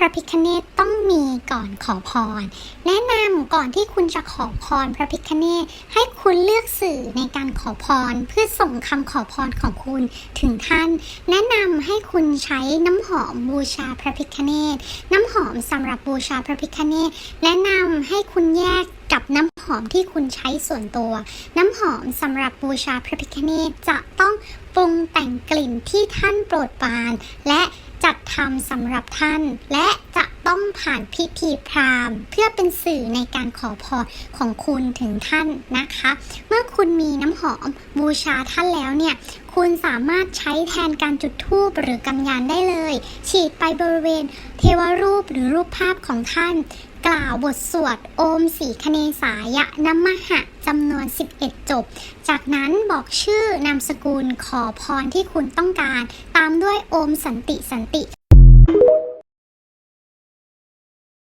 พระพิคเนตต้องมีก่อนขอพร แนะนำก่อนที่คุณจะขอพรพระพิคเนตให้คุณเลือกสื่อในการขอพร เพื่อส่งคำขอพรของคุณถึงท่าน แนะนำให้คุณใช้น้ำหอมบูชาพระพิคเนตน้ำหอมสำหรับบูชาพระพิคเนตแนะนำให้คุณแยกกับน้ำหอมที่คุณใช้ส่วนตัว น้ำหอมสำหรับบูชาพระพิคเนตจะต้องปรุงแต่งกลิ่นที่ท่านโปรดปรานและ จัดทำสำหรับท่าน และ ผ่านพิธีพราหมณ์ เพื่อเป็นสื่อในการขอพรของคุณถึงท่านนะคะ เมื่อคุณมีน้ำหอมบูชาท่านแล้วเนี่ยคุณสามารถใช้แทนการจุดธูปหรือกำยานได้เลย ฉีดไปบริเวณเทวรูปหรือรูปภาพของท่าน กล่าวบทสวดโอมสีคเนสายะนมหะจำนวน 11 จบ จากนั้นบอกชื่อนามสกุลขอพรที่คุณต้องการ ตามด้วยโอมสันติสันติ